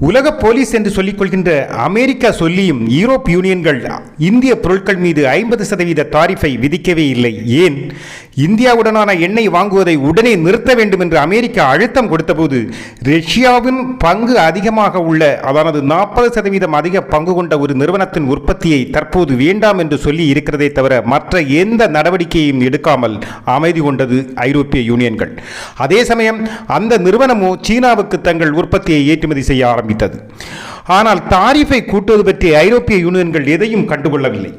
உலக போலீஸ் என்று சொல்லிக் கொள்கின்ற அமெரிக்கா சொல்லியும் யூரோப் யூனியன்கள் இந்திய பொருட்கள் மீது ஐம்பது சதவீத தாரிஃபை விதிக்கவே இல்லை. ஏன்? இந்தியாவுடனான எண்ணெய் வாங்குவதை உடனே நிறுத்த வேண்டும் என்று அமெரிக்கா அழுத்தம் கொடுத்தபோது ரஷ்யாவின் பங்கு அதிகமாக உள்ள அதாவது நாற்பது சதவீதம் அதிக பங்கு கொண்ட ஒரு நிறுவனத்தின் உற்பத்தியை தற்போது வேண்டாம் என்று சொல்லி இருக்கிறதே தவிர மற்ற எந்த நடவடிக்கையும் எடுக்காமல் அமைதி கொண்டது ஐரோப்பிய யூனியன்கள். அதே சமயம் அந்த நிறுவனமோ சீனாவுக்கு தங்கள் உற்பத்தியை ஏற்றுமதி செய்ய ஆரம்பித்தது. ஆனால் தாரிஃபை கூட்டுவது பற்றி ஐரோப்பிய யூனியன்கள் எதையும் கண்டுகொள்ளவில்லை.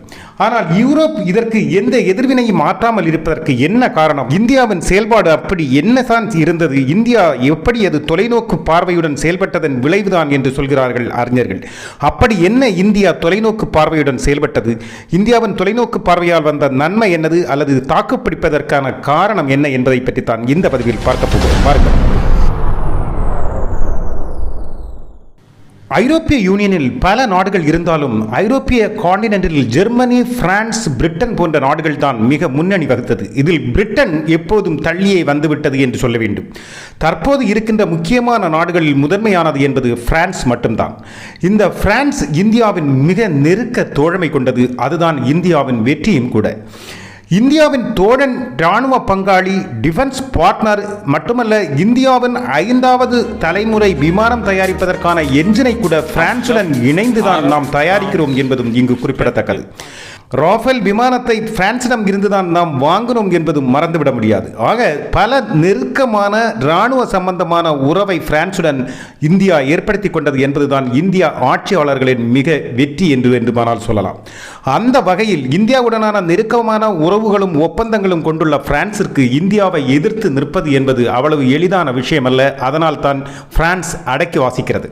ஆனால் யூரோப் இதற்கு எந்த எதிர்வினையும் மாற்றாமல் இருப்பதற்கு என்ன காரணம்? இந்தியாவின் செயல்பாடு அப்படி என்னதான் இருந்தது? இந்தியா எப்படி அது தொலைநோக்கு பார்வையுடன் செயல்பட்டதன் விளைவுதான் என்று சொல்கிறார்கள் அறிஞர்கள். அப்படி என்ன இந்தியா தொலைநோக்கு பார்வையுடன் செயல்பட்டது? இந்தியாவின் தொலைநோக்கு பார்வையால் வந்த நன்மை என்னது? அல்லது தாக்குப்பிடிப்பதற்கான காரணம் என்ன என்பதை பற்றி தான் இந்த பதிவில் பார்க்க போகிறோம். பாருங்கள் ஐரோப்பிய யூனியனில் பல நாடுகள் இருந்தாலும் ஐரோப்பிய காண்டினென்டில் ஜெர்மனி பிரான்ஸ் பிரிட்டன் போன்ற நாடுகள் தான் மிக முன்னணி வகுத்தது. இதில் பிரிட்டன் எப்போதும் தள்ளியே வந்துவிட்டது என்று சொல்ல வேண்டும். தற்போது இருக்கின்ற முக்கியமான நாடுகளில் முதன்மையானது என்பது பிரான்ஸ் மட்டும்தான். இந்த பிரான்ஸ் இந்தியாவின் மிக நெருக்க தோழமை கொண்டது. அதுதான் இந்தியாவின் வெற்றியும் கூட. இந்தியாவின் தோழன் இராணுவ பங்காளி டிஃபென்ஸ் பார்ட்னர் மட்டுமல்ல இந்தியாவின் ஐந்தாவது தலைமுறை விமானம் தயாரிப்பதற்கான என்ஜினை கூட பிரான்சுடன் இணைந்துதான் நாம் தயாரிக்கிறோம் என்பதும் இங்கு குறிப்பிடத்தக்கது. ராஃபேல் விமானத்தை பிரான்சிடம் இருந்துதான் நாம் வாங்கினோம் என்பது மறந்துவிட முடியாது. ஆக பல நெருக்கமான இராணுவ சம்பந்தமான உறவை பிரான்சுடன் இந்தியா ஏற்படுத்தி கொண்டது என்பதுதான் இந்தியா ஆட்சியாளர்களின் மிக வெற்றி என்று வேண்டுமானால் சொல்லலாம். அந்த வகையில் இந்தியாவுடனான நெருக்கமான உறவுகளும் ஒப்பந்தங்களும் கொண்டுள்ள பிரான்சிற்கு இந்தியாவை எதிர்த்து நிற்பது என்பது அவ்வளவு எளிதான விஷயமல்ல. அதனால் தான் பிரான்ஸ் அடக்கி வாசிக்கிறது.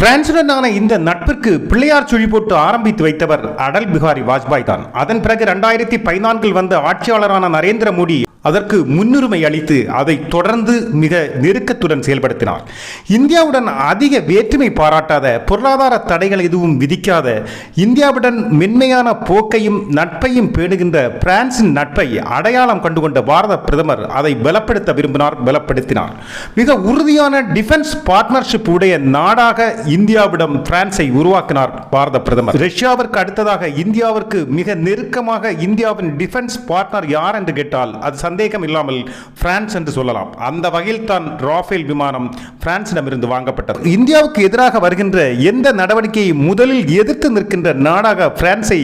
பிரான்சுடனான இந்த நட்பிற்கு பிள்ளையார் சுழி போட்டு ஆரம்பித்து வைத்தவர் அடல் பிகாரி வாஜ்பாய் தான். அதன் பிறகு இரண்டாயிரத்தி பதினான்கில் வந்த ஆட்சியாளரான நரேந்திர மோடி அதற்கு முன்னுரிமை அளித்து அதை தொடர்ந்து மிக நெருக்கத்துடன் செயல்படுத்தினார். இந்தியாவுடன் அதிக வேற்றுமை பாராட்டாத பொருளாதார தடைகள் எதுவும் விதிக்காத இந்தியாவுடன் மென்மையான போக்கையும் நட்பையும் பேணுகின்ற பிரான்சின் நட்பை அடையாளம் கண்டுகொண்ட பாரத பிரதமர் அதை பலப்படுத்த விரும்பினார் பலப்படுத்தினார். மிக உறுதியான டிஃபென்ஸ் பார்ட்னர்ஷிப் உடைய நாடாக இந்தியாவிடம் பிரான்ஸை உருவாக்கினார் பாரத பிரதமர். ரஷ்யாவிற்கு அடுத்ததாக இந்தியாவிற்கு மிக நெருக்கமாக இந்தியாவின் டிஃபென்ஸ் பார்ட்னர் யார் என்று கேட்டால் அது சந்தேகம் இல்லாமல் பிரான்ஸ் என்று சொல்லலாம். அந்த வகையில் தான் ராஃபேல் விமானம் பிரான்சிடமிருந்து வாங்கப்பட்டது. இந்தியாவுக்கு எதிராக வருகின்ற எந்த நடவடிக்கையை முதலில் எதிர்த்து நிற்கின்ற நாடாக பிரான்ஸை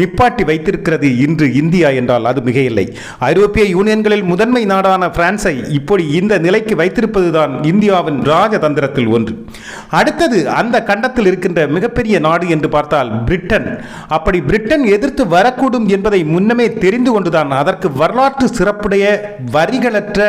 நிப்பாட்டி வைத்திருக்கிறது இன்று இந்தியா என்றால் அது மிக இல்லை ஐரோப்பிய யூனியன்களில் முதன்மை நாடான பிரான்ஸை இப்படி இந்த நிலைக்கு வைத்திருப்பதுதான் இந்தியாவின் ராஜதந்திரத்தில் ஒன்று. அடுத்தது அந்த கண்டத்தில் இருக்கின்ற மிகப்பெரிய நாடு என்று பார்த்தால் பிரிட்டன். அப்படி பிரிட்டன் எதிர்த்து வரக்கூடும் என்பதை முன்னமே தெரிந்து கொண்டுதான் அதற்கு வரலாற்று தன்னுடைய வரிகளற்ற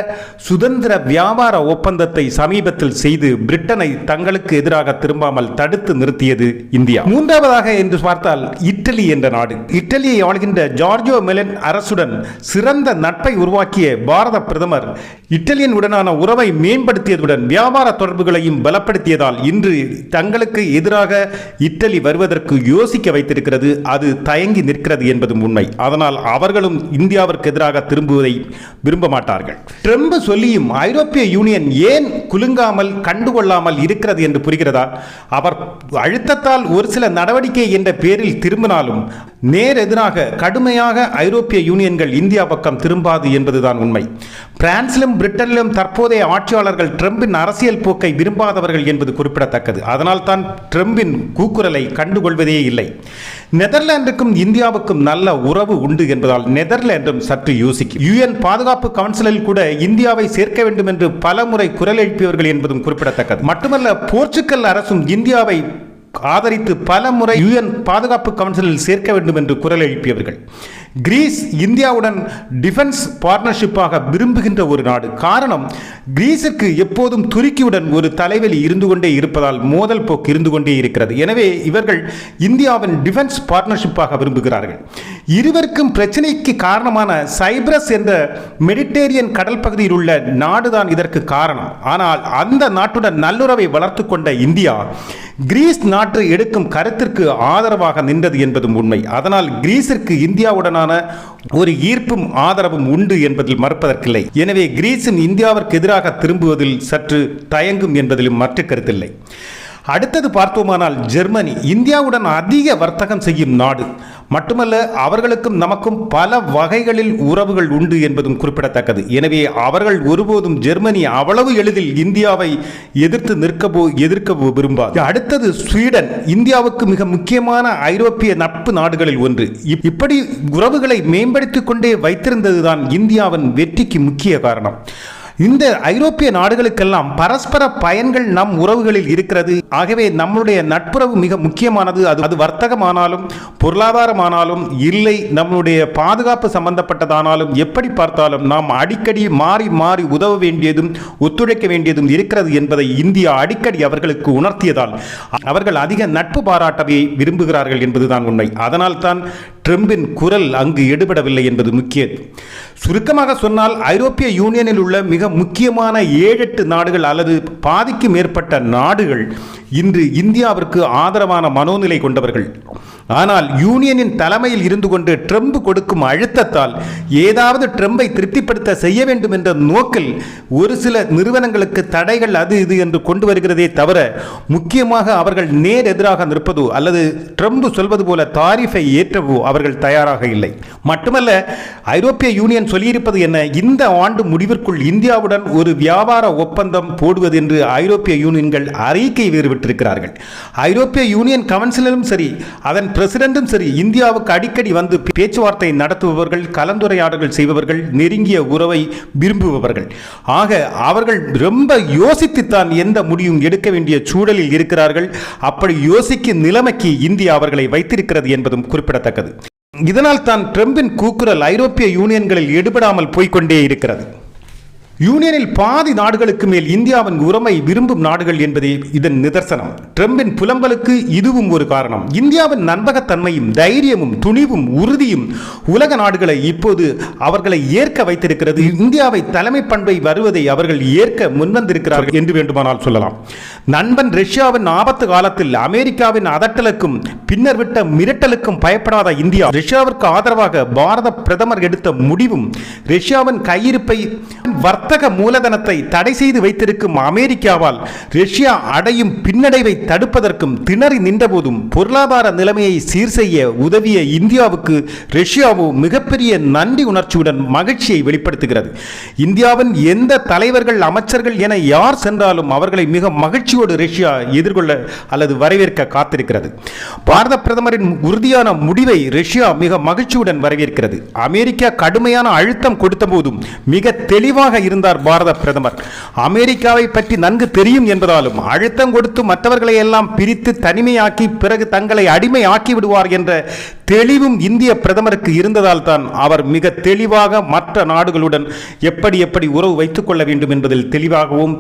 சுதந்திர வியாபார ஒப்பந்தத்தை சமீபத்தில் செய்து பிரிட்டனை தங்களுக்கு எதிராக திரும்பாமல் தடுத்து நிறுத்தியது இந்தியா. மூன்றாவதாக என்று பார்த்தால் இட்டலி என்ற நாடு. இட்டலியை ஆளுகின்ற ஜார்ஜோ மெலன் அரசுடன் சிறந்த நட்பை உருவாக்கிய பாரத பிரதமர் இட்டலியன் உடனான உறவை மேம்படுத்தியதுடன் வியாபார தொடர்புகளையும் பலப்படுத்தியதால் இன்று தங்களுக்கு எதிராக இட்டலி வருவதற்கு யோசிக்க வைத்திருக்கிறது. அது தயங்கி நிற்கிறது என்பதும் உண்மை. அதனால் அவர்களும் இந்தியாவிற்கு எதிராக திரும்புவதை விரும்ப மாட்டார்கள் ட்ரம்ப் சொல்லியும் ஐரோப்பிய யூனியன் ஏன் குலுங்காமல் கண்டுகொள்ளாமல் இருக்கிறது என்று புரிகிறதா? அவர் அழுத்தத்தால் ஒரு சில நடவடிக்கை என்ற பேரில் திரும்பினாலும் நேர் எதிராக கடுமையாக ஐரோப்பிய யூனியன்கள் இந்தியா பக்கம் திரும்பாது என்பதுதான் உண்மை. பிரான்சிலும் பிரிட்டனிலும் தற்போதைய ஆட்சியாளர்கள் ட்ரம்பின் அரசியல் போக்கை விரும்பாதவர்கள் என்பது குறிப்பிடத்தக்கது. அதனால் தான் ட்ரம்பின் கூக்குரலை கண்டுகொள்வதே இல்லை. நெதர்லாந்துக்கும் இந்தியாவுக்கும் நல்ல உறவு உண்டு என்பதால் நெதர்லாந்தும் சற்று யோசிக்கும். யுஎன் பாதுகாப்பு கவுன்சிலில் கூட இந்தியாவை சேர்க்க வேண்டும் என்று பலமுறை குரல் எழுப்பியவர்கள் என்பதும் குறிப்பிடத்தக்கது. மட்டுமல்ல போர்ச்சுகல் அரசும் இந்தியாவை ஆதரித்து பல முறை யுஎன் பாதுகாப்பு கவுன்சிலில் சேர்க்க வேண்டும் என்று குரல் எழுப்பியவர்கள். கிரீஸ் இந்தியாவுடன் டிஃபென்ஸ் பார்ட்னர்ஷிப்பாக விரும்புகின்ற ஒரு நாடு. காரணம் கிரீஸுக்கு எப்போதும் துருக்கியுடன் ஒரு தலைவலி இருந்து கொண்டே இருப்பதால் மோதல் போக்கு இருந்து கொண்டே இருக்கிறது. எனவே இவர்கள் இந்தியாவின் டிஃபென்ஸ் பார்ட்னர்ஷிப்பாக விரும்புகிறார்கள். இருவருக்கும் பிரச்சனைக்கு காரணமான சைப்ரஸ் என்ற மெடிட்டேரியன் கடல் பகுதியில் உள்ள நாடுதான் இதற்கு காரணம். ஆனால் அந்த நாட்டுடன் நல்லுறவை வளர்த்து கொண்ட இந்தியா கிரீஸ் நாட்டு எடுக்கும் கருத்திற்கு ஆதரவாக நின்றது என்பதும் உண்மை. அதனால் கிரீஸிற்கு இந்தியாவுடனான ஒரு ஈர்ப்பும் ஆதரவும் உண்டு என்பதில் மறுப்பதற்கில்லை. எனவே கிரீஸும் இந்தியாவிற்கு எதிராக திரும்புவதில் சற்று தயங்கும் என்பதிலும் மற்ற கருத்தில்லை. அடுத்தது பார்த்தோமானால் ஜெர்மனி. இந்தியாவுடன் அதிக வர்த்தகம் செய்யும் நாடு. மட்டுமல்ல அவர்களுக்கும் நமக்கும் பல வகைகளில் உறவுகள் உண்டு என்பதும் குறிப்பிடத்தக்கது. எனவே அவர்கள் ஒருபோதும் ஜெர்மனி அவ்வளவு எளிதில் இந்தியாவை எதிர்த்து நிற்கவோ எதிர்க்கவோ விரும்பாது. அடுத்தது ஸ்வீடன். இந்தியாவுக்கு மிக முக்கியமான ஐரோப்பிய நட்பு நாடுகளில் ஒன்று. இப்- இப்படி உறவுகளை மேம்படுத்திக் கொண்டே வைத்திருந்ததுதான் இந்தியாவின் வெற்றிக்கு முக்கிய காரணம். இந்த ஐரோப்பிய நாடுகளுக்கெல்லாம் பரஸ்பர பயன்கள் நம் உறவுகளில் இருக்கிறது. ஆகவே நம்மளுடைய நட்புறவு மிக முக்கியமானது. அது அது வர்த்தகமானாலும் பொருளாதாரமானாலும் இல்லை நம்மளுடைய பாதுகாப்பு சம்பந்தப்பட்டதானாலும் எப்படி பார்த்தாலும் நாம் அடிக்கடி மாறி மாறி உதவ வேண்டியதும் ஒத்துழைக்க வேண்டியதும் இருக்கிறது என்பதை இந்தியா அடிக்கடி அவர்களுக்கு உணர்த்தியதால் அவர்கள் அதிக நட்பு பாராட்டவே விரும்புகிறார்கள் என்பதுதான் உண்மை. அதனால் தான் ட்ரம்பின் குரல் அங்கு எடுபடவில்லை என்பது முக்கியம். சுருக்கமாக சொன்னால் ஐரோப்பிய யூனியனில் உள்ள மிக முக்கியமான ஏழெட்டு நாடுகள் அல்லது பாதிக்கு மேற்பட்ட நாடுகள் இன்று இந்தியாவிற்கு ஆதரவான மனோநிலை கொண்டவர்கள். ஆனால் யூனியனின் தலைமையில் இருந்து கொண்டு ட்ரம்ப் கொடுக்கும் அழுத்தத்தால் ஏதாவது ட்ரம்பை திருப்திப்படுத்த செய்ய வேண்டும் என்ற நோக்கில் ஒரு சில நிறுவனங்களுக்கு தடைகள் அது இது என்று கொண்டு வருகிறதே தவிர முக்கியமாக அவர்கள் நேர் எதிராக நிற்பதோ அல்லது ட்ரம்ப் சொல்வது போல தாரிஃபை ஏற்றவோ அவர்கள் தயாராக இல்லை. மட்டுமல்ல ஐரோப்பிய யூனியன் சொல்லியிருப்பது என்ன? இந்த ஆண்டு முடிவிற்குள் இந்தியா ரஷ்யாவுடன் ஒரு வியாபார ஒப்பந்தம் போடுவது என்று ஐரோப்பிய யூனியன்கள் அறிக்கை வேறுபட்டிருக்கிறார்கள் ஐரோப்பிய யூனியன் கவுன்சிலரும் சரி அதன் பிரசிடென்ட்டும் சரி இந்தியாவுக்கு அடிக்கடி வந்து பேச்சுவார்த்தை நடத்துபவர்கள் கலந்துரையாடல்கள் செய்பவர்கள் நெருங்கிய உறவை விரும்புபவர்கள். ஆக அவர்கள் ரொம்ப யோசித்துத்தான் எந்த முடிவும் எடுக்க வேண்டிய சூழலில் இருக்கிறார்கள். அப்படி யோசிக்கும் நிலைமைக்கு இந்தியா அவர்களை வைத்திருக்கிறது என்பதும் குறிப்பிடத்தக்கது. இதனால் தான் ட்ரம்பின் கூக்குரல் ஐரோப்பிய யூனியன்களில் எடுபடாமல் போய்கொண்டே இருக்கிறது. யூனியனில் பாதி நாடுகளுக்கு மேல் இந்தியாவின் உரிமை விரும்பும் நாடுகள் என்பதே இதன் நிதர்சனம். ட்ரம்பின் புலம்பலுக்கு இதுவும் ஒரு காரணம். இந்தியாவின் நண்பகத்தன்மையும் தைரியமும் துணிவும் உறுதியும் உலக நாடுகளை இப்போது அவர்களை ஏற்க வைத்திருக்கிறது. இந்தியாவை தலைமை பண்பை வருவதை அவர்கள் ஏற்க முன்வந்திருக்கிறார்கள் என்று வேண்டுமானால் சொல்லலாம். நண்பன் ரஷ்யாவின் ஆபத்து காலத்தில் அமெரிக்காவின் அதட்டலுக்கும் பின்னர் விட்ட மிரட்டலுக்கும் பயப்படாத இந்தியா. ரஷ்யாவிற்கு ஆதரவாக பாரத பிரதமர் எடுத்த முடிவும் ரஷ்யாவின் கையிருப்பை வர்த்தக மூலதனத்தை தடை செய்து வைத்திருக்கும் அமெரிக்காவால் ரஷ்யா அடையும் பின்னடைவை தடுப்பதற்கும் திணறி நின்றபோதும் பொருளாதார நிலைமையை சீர் செய்ய உதவிய இந்தியாவுக்கு ரஷ்யாவோ மிகப்பெரிய நன்றி உணர்ச்சியுடன் மகிழ்ச்சியை வெளிப்படுத்துகிறது. இந்தியாவின் எந்த தலைவர்கள் அமைச்சர்கள் என யார் சென்றாலும் அவர்களை மிக மகிழ்ச்சி மகிழ்ச்சியோடு ரஷ்யா எதிர்கொள்ள அல்லது வரவேற்க காத்திருக்கிறது. பாரத பிரதமரின் உறுதியான முடிவை ரஷ்யா மிக மகிழ்ச்சியுடன் வரவேற்கிறது. அமெரிக்கா கடுமையான அழுத்தம் கொடுத்த போதும் மிக தெளிவாக இருந்தார் பாரத பிரதமர். அமெரிக்காவை பற்றி நன்கு தெரியும் என்பதாலும் அழுத்தம் கொடுத்து மற்றவர்களை எல்லாம் பிரித்து தனிமையாக்கி பிறகு தங்களை அடிமை ஆக்கி விடுவார் என்ற தெளிவும் இந்திய பிரதமருக்கு இருந்ததால் தான் அவர் மிக தெளிவாக மற்ற நாடுகளுடன் எப்படி எப்படி உறவு வைத்துக் கொள்ள வேண்டும் என்பதில் தெளிவாகவும்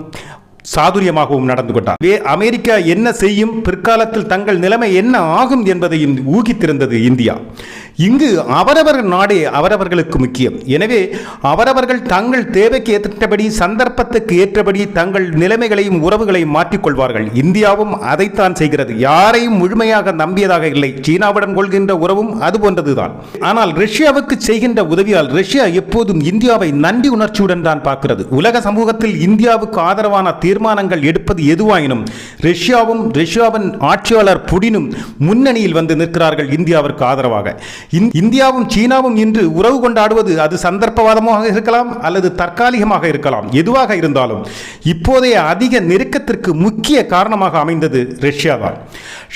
சாதுரியமாகவும் நடந்து கொண்டார். அமெரிக்கா என்ன செய்யும்? பிற்காலத்தில் தங்கள் நிலைமை என்ன ஆகும் என்பதையும் ஊகித்திருந்தது இந்தியா. இங்கு அவரவர் நாடே அவரவர்களுக்கு முக்கியம். எனவே அவரவர்கள் தங்கள் தேவைக்கு ஏற்றபடி சந்தர்ப்பத்துக்கு ஏற்றபடி தங்கள் நிலைமைகளையும் உறவுகளையும் மாற்றிக்கொள்வார்கள். இந்தியாவும் அதைத்தான் செய்கிறது. யாரையும் முழுமையாக நம்பியதாக இல்லை. சீனாவிடம் கொள்கின்ற உறவும் அது போன்றதுதான். ஆனால் ரஷ்யாவுக்கு செய்கின்ற உதவியால் ரஷ்யா எப்போதும் இந்தியாவை நன்றி உணர்ச்சியுடன் தான் பார்க்கிறது. உலக சமூகத்தில் இந்தியாவுக்கு ஆதரவான தீர்வு தீர்மானங்கள் எடுப்பது எதுவாயினும் ரஷ்யாவும் ரஷ்யாவின் ஆட்சியாளர் புடினும் முன்னணியில் வந்து நிற்கிறார்கள் இந்தியாவிற்கு ஆதரவாக. இந்தியாவும் சீனாவும் இன்று உறவு கொண்டாடுவது அது சந்தர்ப்பவாதமாக இருக்கலாம் அல்லது தற்காலிகமாக இருக்கலாம். எதுவாக இருந்தாலும் இப்போதைய அதிக நெருக்கத்திற்கு முக்கிய காரணமாக அமைந்தது ரஷ்யா தான்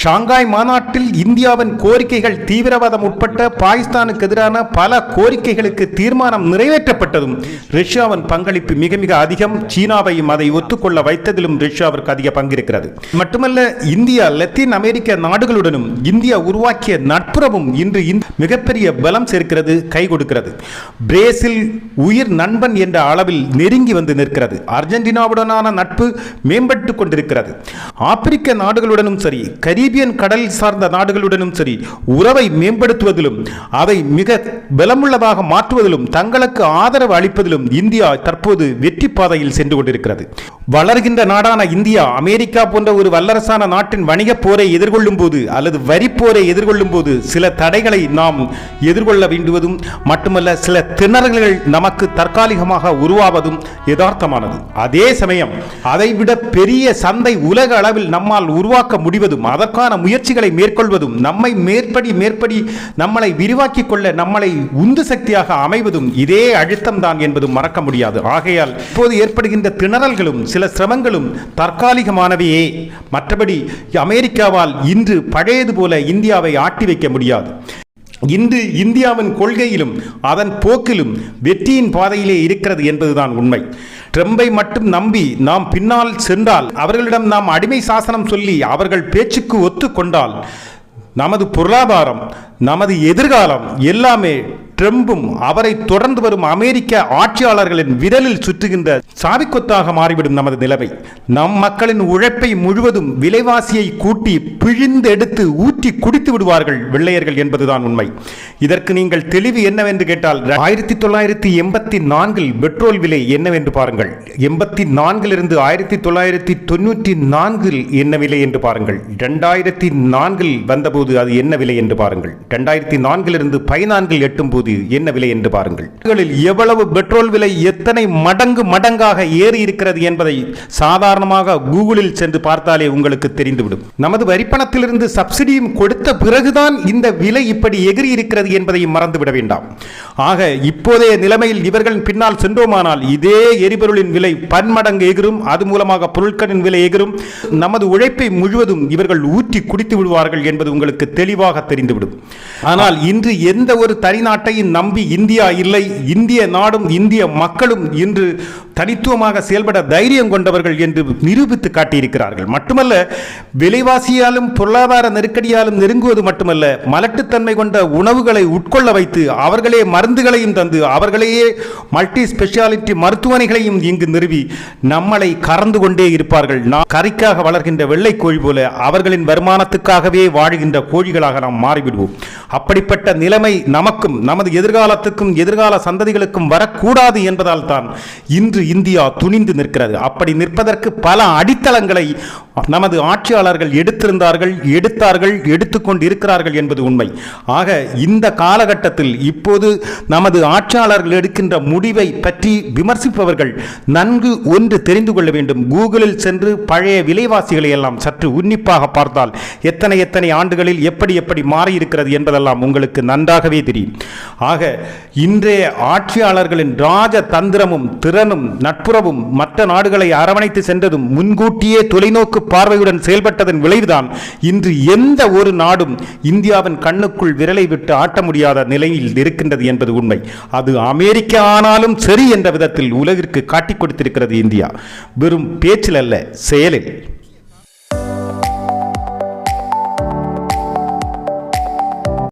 ஷாங்காய் மாநாட்டில் இந்தியாவின் கோரிக்கைகள் தீவிரவாதம் உட்பட்ட பாகிஸ்தானுக்கு எதிரான பல கோரிக்கைகளுக்கு தீர்மானம் நிறைவேற்றப்பட்டதும் ரஷ்யாவின் பங்களிப்பு மிக மிக அதிகம். சீனாவையும் அதை ஒத்துக்கொள்ள வைத்ததிலும் ரஷ்யாவிற்கு அதிக பங்கிருக்கிறது. மட்டுமல்ல இந்தியா லத்தீன் அமெரிக்க நாடுகளுடனும் இந்தியா உருவாக்கிய நட்புறவும் இன்று மிகப்பெரிய பலம் சேர்க்கிறது கை கொடுக்கிறது. பிரேசில் உயிர் நண்பன் என்ற அளவில் நெருங்கி வந்து நிற்கிறது. அர்ஜென்டினாவுடனான நட்பு மேம்பட்டு கொண்டிருக்கிறது. ஆப்பிரிக்க நாடுகளுடனும் சரி கரீபியன் கடல் சார்ந்த நாடுகளுடனும் சரி உறவை மேம்படுத்துவதிலும் அதை மிக பலமுள்ளதாக மாற்றுவதிலும் தங்களுக்கு ஆதரவு அளிப்பதிலும் இந்தியா தற்போது வெற்றி பாதையில் சென்று கொண்டிருக்கிறது. வளர் வளர்கின்ற நாடான இந்தியா அமெரிக்கா போன்ற ஒரு வல்லரசான நாட்டின் வணிகப் போரை எதிர்கொள்ளும் போது அல்லது வரிப்போரை எதிர்கொள்ளும் போது சில தடைகளை நாம் எதிர்கொள்ள வேண்டுவதும் மட்டுமல்ல சில திணறல்கள் நமக்கு தற்காலிகமாக உருவாவதும் யதார்த்தமானது. அதே சமயம் அதைவிட பெரிய சந்தை உலக அளவில் நம்மால் உருவாக்க முடிவதும் அதற்கான முயற்சிகளை மேற்கொள்வதும் நம்மை மேற்படி மேற்படி நம்மளை விரிவாக்கிக் கொள்ள நம்மளை உந்து சக்தியாக அமைவதும் இதே அழுத்தம்தான் என்பதும் மறக்க முடியாது. ஆகையால் இப்போது ஏற்படுகின்ற திணறல்களும் சில சிரம சிரமங்களும் தற்காலிகமானவையே. மற்றபடி அமெரிக்காவால் இன்று பழையது போல இந்தியாவை ஆட்டி வைக்க முடியாது. இன்று இந்தியாவின் கொள்கையிலும் அதன் போக்கிலும் வெற்றியின் பாதையிலே இருக்கிறது என்பதுதான் உண்மை. ட்ரம்பை மட்டும் நம்பி நாம் பின்னால் சென்றால் அவர்களிடம் நாம் அடிமை சாசனம் சொல்லி அவர்கள் பேச்சுக்கு ஒத்துக்கொண்டால் நமது பொருளாதாரம் நமது எதிர்காலம் எல்லாமே ட்ரம்பும் அவரை தொடர்ந்து வரும் அமெரிக்க ஆட்சியாளர்களின் விரலில் சுற்றுகின்ற சாவிக்கொத்தாக மாறிவிடும் நமது நிலைமை. நம் மக்களின் உழைப்பை முழுவதும் விலைவாசியை கூட்டி பிழிந்து எடுத்து ஊற்றி குடித்து விடுவார்கள் வெள்ளையர்கள் என்பதுதான் உண்மை. இதற்கு நீங்கள் தெளிவு என்னவென்று கேட்டால் ஆயிரத்தி தொள்ளாயிரத்தி எண்பத்தி நான்கில் பெட்ரோல் விலை என்னவென்று பாருங்கள். எண்பத்தி நான்கிலிருந்து ஆயிரத்தி தொள்ளாயிரத்தி தொண்ணூற்றி நான்கில் என்ன விலை என்று பாருங்கள். ரெண்டாயிரத்தி நான்கில் வந்தபோது அது என்ன விலை என்று பாருங்கள். ரெண்டாயிரத்தி நான்கிலிருந்து பதினான்கில் எட்டும் போது என்ன விலை என்று பாருங்கள். எவ்வளவு பெட்ரோல் விலை எத்தனை மடங்கு மடங்காக ஏறி இருக்கிறது என்பதை சாதாரணமாக கூகுளில் சென்று பார்த்தாலே உங்களுக்கு தெரிந்துவிடும். நமது வரிப்பணத்திலிருந்து சப்சிடியும் கொடுத்த பிறகுதான் இந்த விலை இப்படி எகிரி இருக்கிறது என்பதை மறந்துவிட வேண்டாம். ஆக இப்போதைய நிலைமையில் இவர்கள் பின்னால் சென்றோமானால் இதே எரிபொருளின் விலை பன்மடங்கு எகிரும் அது மூலமாக பொருட்களின் விலை எகிரும். நமது உழைப்பை முழுவதும் இவர்கள் ஊற்றி குடித்து விடுவார்கள் என்பது உங்களுக்கு தெளிவாக தெரிந்துவிடும். ஆனால் இன்று எந்த ஒரு நம்பி இந்தியா இல்லை இந்திய நாடும் இந்திய மக்களும் இன்று தனித்துவமாக செயல்பட தைரியம் கொண்டவர்கள் என்று நிரூபித்து காட்டியிருக்கிறார்கள். மட்டுமல்ல விலைவாசியாலும் பொருளாதார நெருக்கடியாலும் நெருங்குவது மட்டுமல்ல மலட்டுத்தன்மை கொண்ட உணவுகளை உட்கொள்ள வைத்து அவர்களே மருந்துகளையும் தந்து அவர்களையே மல்டி ஸ்பெஷாலிட்டி மருத்துவமனைகளையும் இங்கு நிறுவி நம்மளை கறந்து கொண்டே இருப்பார்கள். நாம் கறிக்காக வளர்கின்ற வெள்ளை கோழி போல அவர்களின் வருமானத்துக்காகவே வாழ்கின்ற கோழிகளாக நாம் மாறிவிடுவோம். அப்படிப்பட்ட நிலைமை நமக்கும் நமது எதிர்காலத்துக்கும் எதிர்கால சந்ததிகளுக்கும் வரக்கூடாது என்பதால் தான் இன்று இந்தியா துணிந்து நிற்கிறது. அப்படி நிற்பதற்கு பல அடித்தளங்களை நமது ஆட்சியாளர்கள் எடுத்திருந்தார்கள் எடுத்தார்கள் எடுத்துக்கொண்டு இருக்கிறார்கள் என்பது உண்மை. ஆக இந்த காலகட்டத்தில் இப்போது நமது ஆட்சியாளர்கள் எடுக்கின்ற முடிவை பற்றி விமர்சிப்பவர்கள் நன்கு ஒன்று தெரிந்து கொள்ள வேண்டும். கூகுளில் சென்று பழைய விலைவாசிகளை எல்லாம் சற்று உன்னிப்பாக பார்த்தால் எத்தனை எத்தனை ஆண்டுகளில் எப்படி எப்படி மாறியிருக்கிறது என்பதெல்லாம் உங்களுக்கு நன்றாகவே தெரியும். ஆக இன்றைய ஆட்சியாளர்களின் ராஜ தந்திரமும் திறனும் நட்புறவும் மற்ற நாடுகளை அரவணைத்து சென்றதும் முன்கூட்டியே தொலைநோக்கு பார்வையுடன் செயல்பட்டதன் விளைவுதான் இன்று எந்த ஒரு நாடும் இந்தியாவின் கண்ணுக்குள் விரலை விட்டு ஆட்ட முடியாத நிலையில் இருக்கின்றது என்பது உண்மை. அது அமெரிக்கா ஆனாலும் சரி என்ற விதத்தில் உலகிற்கு காட்டிக் கொடுத்திருக்கிறது இந்தியா. வெறும் பேச்சில் அல்ல செயலில்.